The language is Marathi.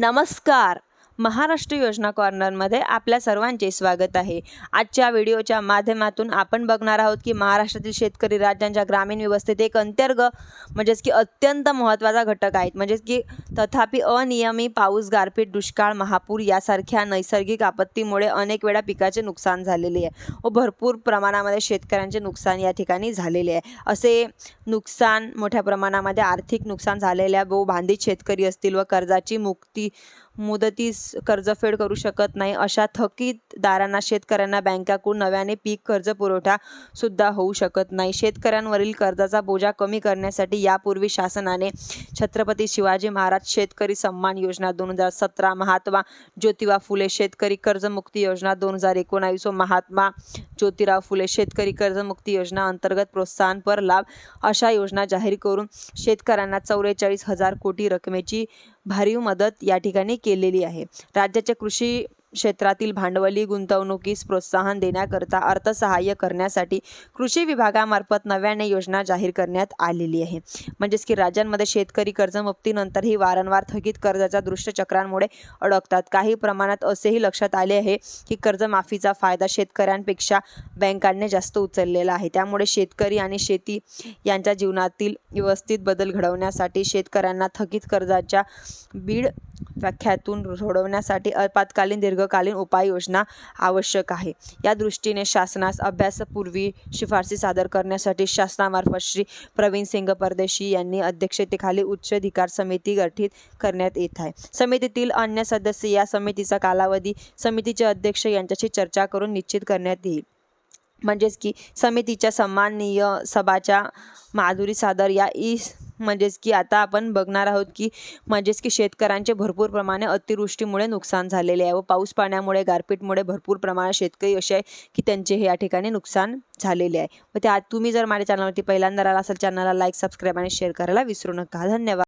नमस्कार. महाराष्ट्र योजना कॉर्नरमध्ये आपल्या सर्वांचे स्वागत आहे. आजच्या व्हिडिओच्या माध्यमातून आपण बघणार आहोत की महाराष्ट्रातील शेतकरी राज्यांच्या ग्रामीण व्यवस्थेत एक अंतर्गत म्हणजेच की अत्यंत महत्त्वाचा घटक आहेत. म्हणजेच की तथापि अनियमित पाऊस गारपीट दुष्काळ महापूर यासारख्या नैसर्गिक आपत्तीमुळे अनेक वेळा पिकाचे नुकसान झालेले आहे. व भरपूर प्रमाणामध्ये शेतकऱ्यांचे नुकसान या ठिकाणी झालेले आहे. असे नुकसान मोठ्या प्रमाणामध्ये आर्थिक नुकसान झालेल्या व बांधित शेतकरी असतील व कर्जाची मुक्ती मुदतीस कर्जफेड करू शकत नाही. अशा थकीतदारांना शेतकऱ्यांना बँकाकडून नव्याने पीक कर्ज पुरवठा सुद्धा होऊ शकत नाही. शेतकऱ्यांवरील कर्जाचा बोजा कमी करण्यासाठी यापूर्वी शासनाने छत्रपती शिवाजी महाराज शेतकरी सन्मान योजना दोन हजार सतरा महात्मा ज्योतिबा फुले शेतकरी कर्जमुक्ती योजना दोन हजार एकोणावीस व महात्मा ज्योतिराव फुले शेतकरी कर्जमुक्ती योजना अंतर्गत प्रोत्साहनपर लाभ अशा योजना जाहीर करून शेतकऱ्यांना चौवेचाळीस हजार कोटी रकमेची भरीव मदत या ठिकाणी केलेली आहे. राज्याच्या कृषी क्षेत्रातील भांडवली गुंतवणुकीस प्रोत्साहन देण्याकरता अर्थसहाय्य करण्यासाठी कृषी विभागामार्फत नव्याने योजना जाहीर करण्यात आलेली आहे. म्हणजेच की राज्यांमध्ये शेतकरी कर्जमुक्तीनंतरही वारंवार थकीत कर्जाच्या दुष्टचक्रांमुळे अडकतात. काही प्रमाणात असेही लक्षात आले आहे की कर्जमाफीचा फायदा शेतकऱ्यांपेक्षा बँकांनी जास्त उचललेला आहे. त्यामुळे शेतकरी आणि शेती यांच्या जीवनातील व्यवस्थित बदल घडवण्यासाठी शेतकऱ्यांना थकीत कर्जाच्या बीड व्याख्यातून सोडवण्यासाठी अल्पकालीन दीर्घकालीन उपाययोजना आवश्यक आहे. या दृष्टीने शासनास अभ्यासापूर्वी शिफारसी सादर करण्यासाठी शासनामार्फत श्री प्रवीण सिंग परदेशी यांनी अध्यक्षतेखाली उच्च अधिकार समिती गठीत करण्यात येत आहे. समितीतील अन्य सदस्य या समितीचा कालावधी समितीचे अध्यक्ष यांच्याशी चर्चा करून निश्चित करण्यात येईल. म्हणजेच की समितीच्या सन्माननीय सभाच्या माधुरी सादर या ई म्हणजेच की आता आपण बघणार आहोत की म्हणजेच की शेतकऱ्यांचे भरपूर प्रमाणे अतिवृष्टीमुळे नुकसान झालेले आहे व पाऊस पाण्यामुळे गारपीटमुळे भरपूर प्रमाणात शेतकरी असे आहे की त्यांचे हे या ठिकाणी नुकसान झालेले आहे. व त्या तुम्ही जर माझ्या चॅनलवरती पहिल्यांदा आला असेल चॅनलला लाईक सबस्क्राईब आणि शेअर करायला विसरू नका. धन्यवाद.